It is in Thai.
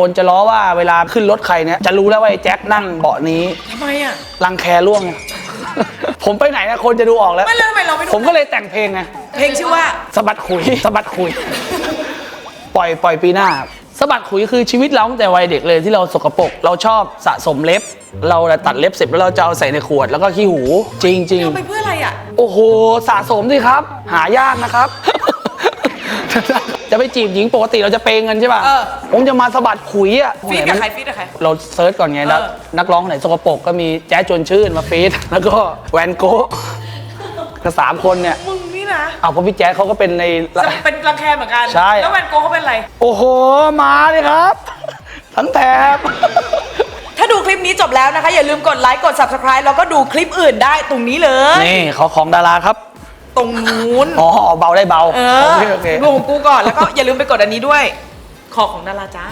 คนจะล้อว่าเวลาขึ้นรถใครเนี่ยจะรู้แล้วว่าไอ้แจ็คนั่งเบาะนี้ทำไมอะรังแคร่วงผมไปไหนนะคนจะดูออกแล้ว ไม่แล้วทำไมเราไม่ดูผมก็เลยแต่งเพลงไงเพลงชื่อว่า สะบัดขุยสะบัดขุย ปล่อยปล่อยปีหน้าสะบัดขุยคือชีวิตเราตั้งแต่วัยเด็กเลยที่เราสกปรกเราชอบสะสมเล็บ เราตัดเล็บเสร็จแล้วเราจะเอาใส่ในขวดแล้วก็ขี้หู จริงจริงทำไปเพื่ออะไรอะโอ้โห สะสมสิครับ หายากนะครับจะ ไปจีบหญิงปกติเราจะเปย์เงินใช่ป่ะ เออ ผมจะมาสะบัดขุยอะฟีดกับใครฟีดกับใคร เราเซิร์ชก่อนไงเออนักนักร้องไหนสกปรกก็มีแจ๊สชวนชื่นมาฟีดแล้วก็แวนโก้ก็สามคนเนี่ยมึงนี่นะเอาเพราะพี่แจ๊สเขาก็เป็นใน จะเป็นรังแคเหมือนกัน ใช่ แล้วแวนโกเขาเป็นอะไร โอ้โห มาเลยครับ ทั้งแถบ ถ้าดูคลิปนี้จบแล้วนะคะ อย่าลืมกดไลค์กด subscribe แล้วก็ดูคลิปอื่นได้ตรงนี้เลย นี่เขาของดาราครับ ตรงนู้นอ๋อเบาได้เบาเอโออเคโอเค ดูของกูก่อนแล้วก็อย่าลืมไปกดอันนี้ด้วยขอของดาราจ้า